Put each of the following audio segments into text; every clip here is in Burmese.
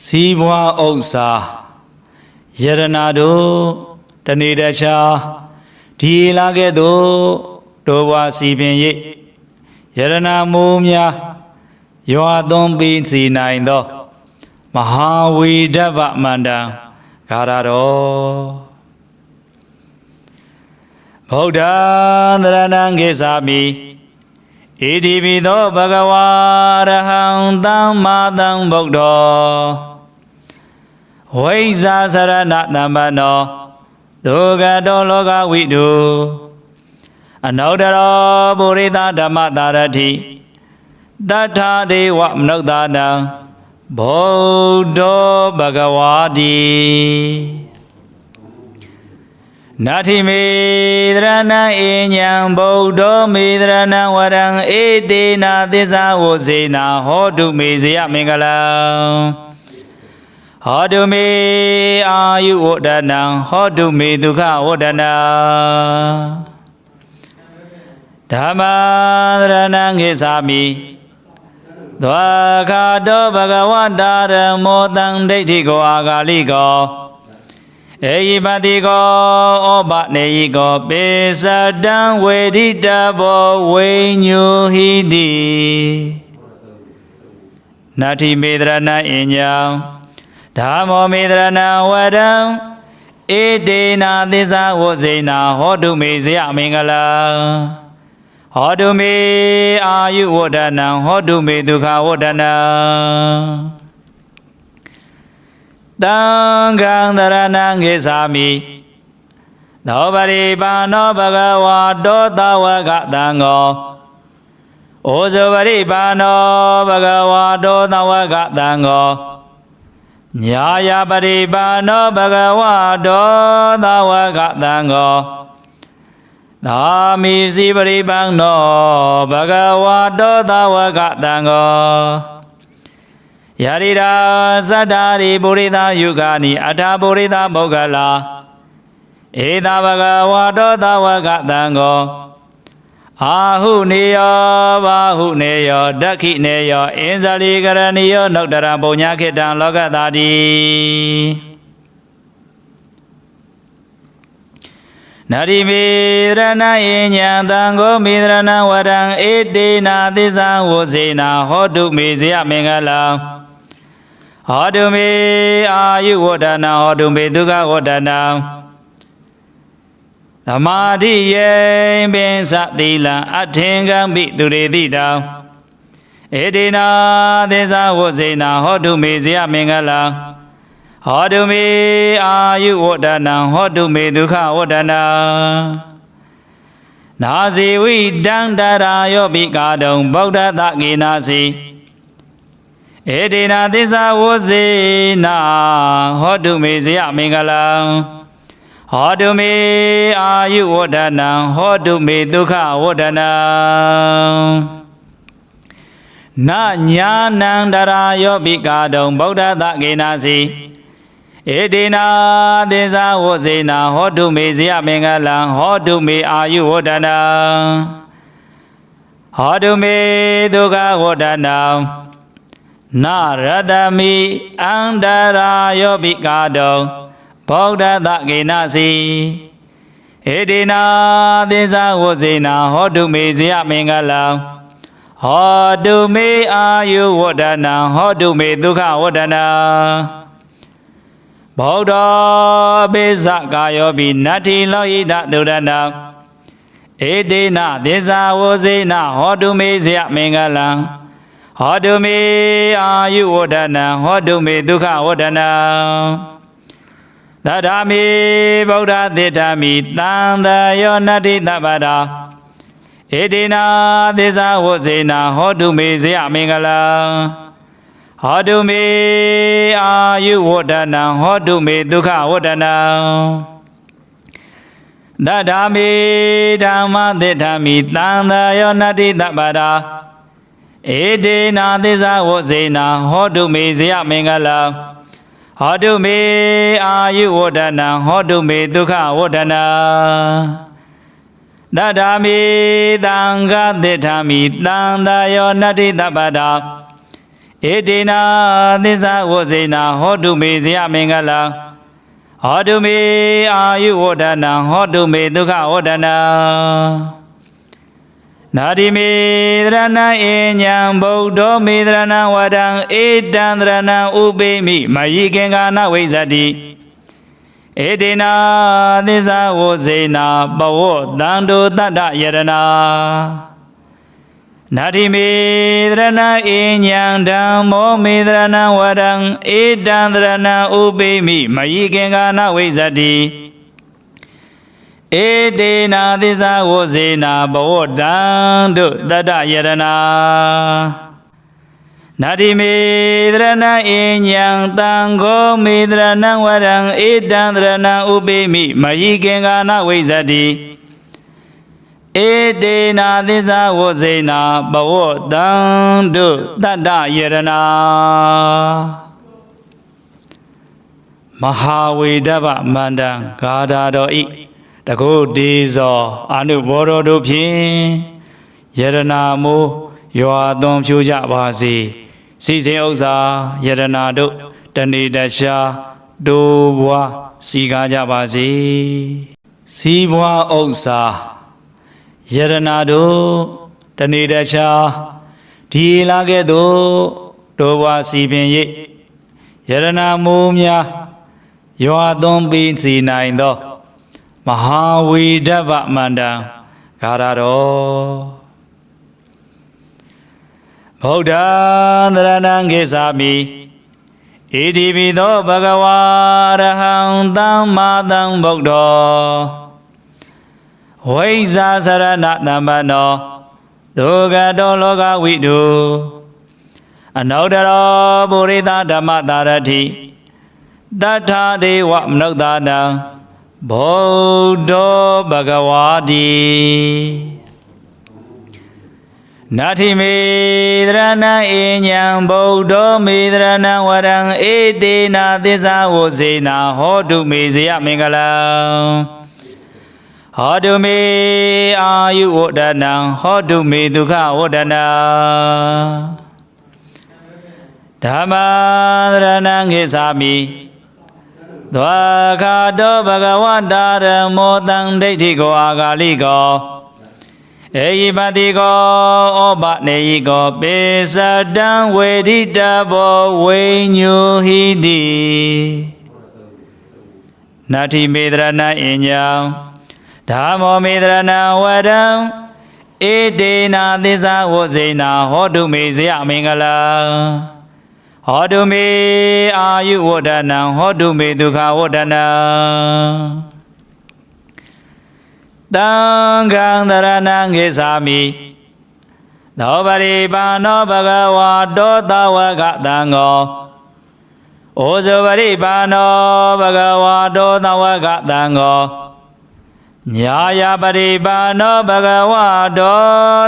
စီးပွားဥစ္စာယရနာတို့တနေ့တခြားဒီလာခဲ့သို့တို့ဘွားစီပင်၍ယရနာမိုးများရွာသွန်းပြီးစီနိုင်သောမဟာဝီဒဗ္ဗမန္တံဂါရတော်ဗုဒ္ဓံသရဏံကိသာမိ ဣတိပိသောဘဂဝါရဟံသမ္မာသမ္ဗုဒ္ဓောဝိဇာစရဏသမ္ပနောဒုက္ကတောလောကဝိတုအနုတ္တရောပုရိသဓမ္မတာရတိတထာဒေဝမနုဿာနံဗုဒ္ဓဘဂဝါတိ နာတိမေသရဏံအညံဗုဒ္ဓမေသရဏံဝရံဧတေနာသစ္စာဝဇေနာဟောတုမေဇယမင်္ဂလံဟောတုမေအာယုဝဒနံဟောတုမေဒုက္ခဝဒနာဓမ္မသရဏံခေသာမိဒွာခာတောဘဂဝတာရမောတံဒိဋ္ဌိကောအာဂါလိကော အေယိပတိကောဩပနေယိကောပေစတံဝေဒိတဘောဝိညုဟိတိနာတိမေတရဏအညံဓမ္မောမေတရဏဝရံဧတေနာသစ္စာဝဇေနာဟောတုမေဇယမင်္ဂလာဟောတုမေအာယုဝဒနံဟောတုမေဒုက္ခဝဒနံ တံခံသရဏံခေသာမိသောပရိပါဏောဘဂဝါတောတဝကတံဃောဩဇဝရိပါဏောဘဂဝါတောတဝကတံဃောညာယပရိပါဏောဘဂဝါတောတဝကတံဃောနာမိစီပရိပံနောဘဂဝါတောသဝကတံဃော ယရိရာသတ္တာရိပုရိသယုဂာနိအထာပုရိသမောဂလာဧသာဘဂဝါတောသဝကတံဃောအာဟုနေယောဘာဟုနေယောဒက္ခိနေယောအင်ဇာလီကရဏီယောနုတ္တရံပုံညာခေတံလောကတာတိနာရိမေရဏယညံတံကိုမေရဏဝရံဧတေနာသစ္စာဝဇေနာဟောတုမေဇယမင်္ဂလာ ဟောတုမေအာယုဝဒနာဟောတုမေဒုက္ခဝဒနာသမာဓိယေပင်စသီလံအထင်ကံပိသူရေတိတောဧတေနာသစ္စာဝဇေနာဟောတုမေဇယမင်္ဂလာဟောတုမေအာယုဝဒနာဟောတုမေဒုက္ခဝဒနာနာဇေဝိတံတရာယောပိကာတုံဗုဒ္ဓသကေနာစီ ဧတေနာသစ္စာဝဇေနာဟောတုမေဇယမင်္ဂလံဟောတုမေအာယုဝဒနာဟောတုမေဒုက္ခဝဒနာနညာနန္တရာယောပိကာတုံဗုဒ္ဓသကေနာစီဧတေနာသစ္စာဝဇေနာဟောတုမေဇယမင်္ဂလံဟောတုမေအာယုဝဒနာဟောတုမေဒုက္ခဝဒနာ နရတမိအန္တရာယောပိကာတောဗုဒ္ဓသကေနစီဧတေနာသစ္စာဝဇေနာဟောတုမေဇယမင်္ဂလံဟောတုမေအာယုဝဒနာဟောတုမေဒုက္ခဝဒနာဗုဒ္ဓပိစကာယောပိနတ္ထိလောဟိတဒုရဏံဧတေနသစ္စာဝဇေနဟောတုမေဇယမင်္ဂလံ ဟောတုမေအာယုဝဒနာဟောတုမေဒုက္ခဝဒနာသဒ္ဓာမိဗုဒ္ဓသစ္ဓာမိတံတယောနတ္ထိတပ္ပတာဧတေနသစ္စာဝဇေနဟောတုမေဇယမင်္ဂလံဟောတုမေအာယုဝဒနာဟောတုမေဒုက္ခဝဒနာသဒ္ဓာမေဓမ္မသစ္ဓာမိတံတယောနတ္ထိတပ္ပတာ ဧတေနာသစ္စာဝဇေနာဟောတုမေဇယမင်္ဂလာဟောတုမေအာယုဝဒနာဟောတုမေဒုက္ခဝဒနာသဒ္ဓာမေသံဃသစ္ဓာမိတံတယောနတ္ထိတပ္ပတာဧတေနာသစ္စာဝဇေနာဟောတုမေဇယမင်္ဂလာဟောတုမေအာယုဝဒနာဟောတုမေဒုက္ခဝဒနာ နာတိမေသရဏံအညံဗုဒ္ဓောမေသရဏံဝဒံဧတံသရဏံဥပေမိမယိကင်္ဂာနဝိဇ္ဇတိဧတေနာသစ္စာဝဇေနာပဝောတန္တုတတ္တယရနာနာတိမေသရဏအညံဓမ္မောမေသရဏဝရံဧတံသရဏဥပိမိမယိကင်္ဂာနဝိဇ္ဇတိ ဧတေနာသစ္စာဝဇေနာဘဝတံတုတတ္တယရနာနာတိမေသရဏအညံတံဃောမေသရဏဝရံဧတံသရဏဥပိမိမယိကင်္ဂာနဝိဇ္ဇတိဧတေနာသစ္စာဝဇေနာဘဝတံတုတတ္တယရနာမဟာဝေဒဗမန္တံဂါထာတော်ဤ တကုဒေဇောအာနုဘောတော်တို့ဖြင့်ယရနာမိုးရွာသွန်ဖြူကြပါစေစီစဉ်ဥစ္စာယရနာတို့တဏိတရှာဒိုးဘွားစီကားကြပါစေစီးဘွားဥစ္စာယရနာတို့တဏိတချာဒီလာခဲ့သို့တို့ဘွားစီပင်ရိပ်ယရနာမိုးများရွာသွန်းပြီးစီနိုင်သော မဟာဝီဒဗမန္တံဂါရတော်ဗုဒ္ဓံသရဏံခေသာမိဣတိပိသောဘဂဝါရဟံသမ္မာသမ္ဗုဒ္ဓောဝိဇာစရဏတမ္ပနောဒုက္ကတောလောကဝိတုအနုတ္တရောပုရိသဓမ္မတာရတိတထာဒေဝမနုဿာနံ ဗုဒ္ဓောဘဂဝါတိနာတိမေသရဏံအညံဗုဒ္ဓောမေသရဏံဝရံဧတေနာသစ္စာဝဇေနာဟောတုမေဇယမင်္ဂလံဟောတုမေအာယုဝဒနံဟောတုမေဒုက္ခဝဒနာဓမ္မသရဏံခေသာမိ ဒွာခာတောဘဂဝတာရမောတံဒိဋ္ဌိကောအာဂါလိကောအေယိပတိကောဩပနေယိကောပေစတံဝေဒိတဘောဝိညုဟိတိနာတိမေတရဏအညံဓမ္မောမေတရဏဝရံဧတေနာသစ္စာဝဇေနာဟောတုမေဇယမင်္ဂလာ ဟောတုမေအာယုဝဒနံဟောတုမေဒုက္ခဝဒနာတံဃံသရဏံခေသာမိသောပရိပါဏောဘဂဝါတောတဝကတံဃောဩဇဝရိပါဏောဘဂဝါတောတဝကတံဃောညာယပရိပါဏောဘဂဝတော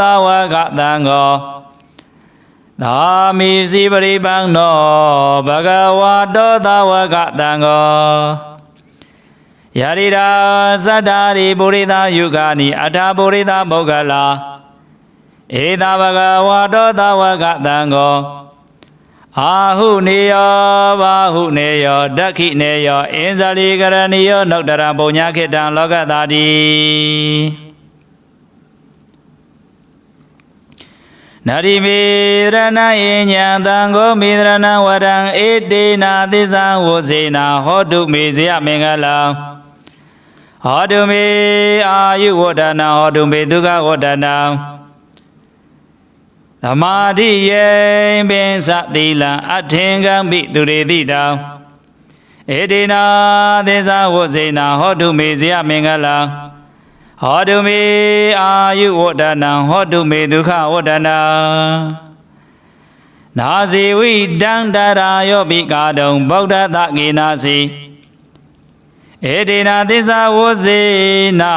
သဝကတံဃော သာမိစီပရိပန္နောဘဂဝတောသဝကတံဃောယရိရာသတ္တာရိပုရိသယုဂာနိအထာပုရိသမောဂလာဧသာဘဂဝတောသဝကတံဃောအာဟုနေယောဘာဟုနေယောဒက္ခိနေယောအင်းဇာလီကရဏီယောနုတ္တရံပုံညာခေတံလောကတာတိ နာရိမေရဏယညံတံဃောမေရဏဝရံဧတေနာသစ္စာဝဇေနာဟောတုမေဇယမင်္ဂလာဟောတုမေအာယုဝဒနာဟောတုမေဒုက္ခဝဒနာသမာဓိယေပင်စသီလံအထင်ကံပိသူရေတိတောင်ဧတေနာသေဇဝဇေနာဟောတုမေဇယမင်္ဂလာ ဟောတုမေအာယုဝဒနာဟောတုမေဒုက္ခဝဒနာနာဇေဝိတံတရာယောပိကာတုံဗုဒ္ဓသကေနာစီဧတေနာသေဇဝဇေနာ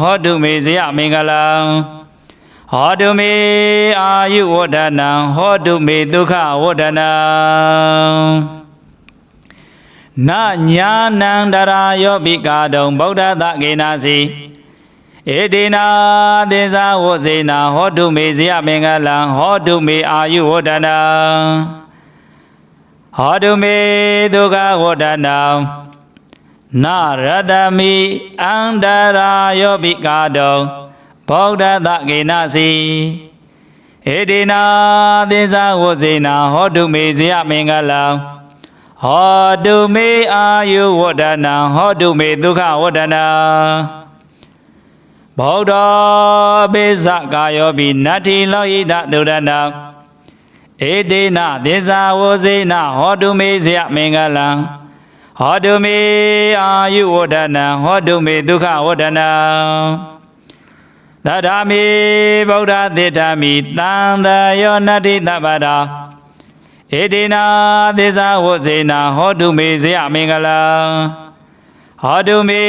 ဟောတုမေဇယမင်္ဂလာဟောတုမေအာယုဝဒနာဟောတုမေဒုက္ခဝဒနာနညာနံတရာယောပိကာတုံဗုဒ္ဓသကေနာစီ ဧဧတေနာသေဇာဝစေနာဟောတုမေဇယမင်္ဂလံဟောတုမေအာယုဝဒနာဟောတုမေဒုက္ခဝဒနာနာရတမိအန္တရာယောပိကာတောဗုဒ္ဓသကေနစီဧတေနာသေဇာဝစေနာဟောတုမေဇယမင်္ဂလံဟောတုမေအာယုဝဒနာဟောတုမေဒုက္ခဝဒနာ ဗုဒ္ဓပိစကာယောပိနတ္ထိလောဟိတသုရဏဧတေနသေဇာဝဇေနဟောတုမေဇယမင်္ဂလံဟောတုမေအာယုဝဒနာဟောတုမေဒုက္ခဝဒနာသဒ္ဓာမိဗုဒ္ဓသေတ္တမိတံတယောနတ္ထိတပ္ပတာဧတေနသေဇာဝဇေနဟောတုမေဇယမင်္ဂလံ ဟောတုမေ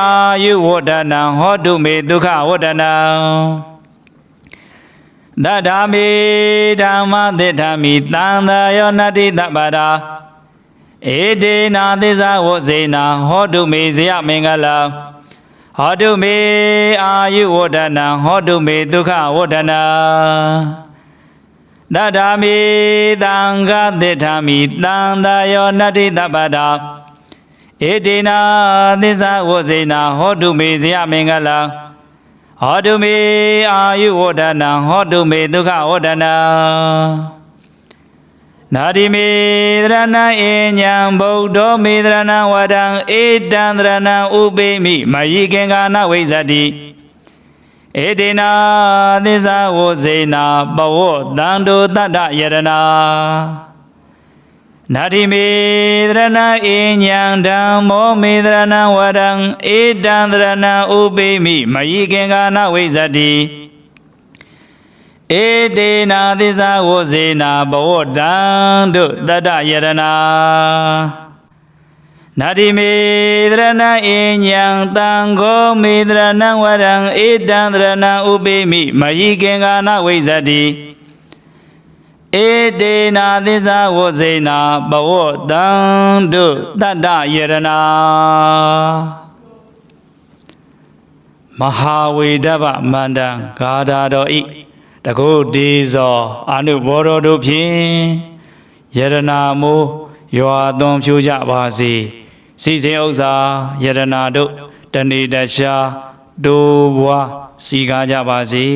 အာယုဝဒနာဟောတုမေဒုက္ခဝဒနာသတ္တာမေဓမ္မသစ္ထာမိတန်တယောနတ္တိတပ္ပရာဧတေနာသစ္စာဝဇေနာဟောတုမေဇယမင်္ဂလာဟောတုမေအာယုဝဒနာဟောတုမေဒုက္ခဝဒနာသတ္တာမေသံဃသစ္ထာမိတန်တယောနတ္တိတပ္ပရာ ဧတေနာသစ္စာဝဇေနာဟောတုမေဇယမင်္ဂလာဟောတုမေအာယုဝဒနာဟောတုမေဒုက္ခဝဒနာနာတိမေသရဏံအညံဗုဒ္ဓောမေသရဏံဝဒံဧတံသရဏံဥပေမိမယိကင်္ဂာနဝိဇ္ဇတိဧတေနာသစ္စာဝဇေနာပဝောတန္တုတတ္တယရနာ နာတိမေသရဏအညံဓမ္မောမေသရဏဝရံဧတံသရဏဥပိမိမယိကင်္ဂာနဝိဇ္ဇတိဧတေနာသစ္စာဝဇေနာဘဝတံတုတတ္တယရဏနာတိမေသရဏအညံတံဃောမေသရဏဝရံဧတံသရဏဥပိမိမယိကင်္ဂာနဝိဇ္ဇတိ ဧတေနာသစ္စာဝဇေနာဘဝတံတုတတ္တယရဏမဟာဝေဒဗမန္တံဂါထာတော်ဤတကုဒေဇောအာနုဘောတော်တို့ဖြင့်ယရဏမိုးရွာသွန်ဖြိုးကြပါစေစီစဉ်ဥစ္စာယရဏတို့တဏိတခြားဒိုးဘွားစီကားကြပါစေ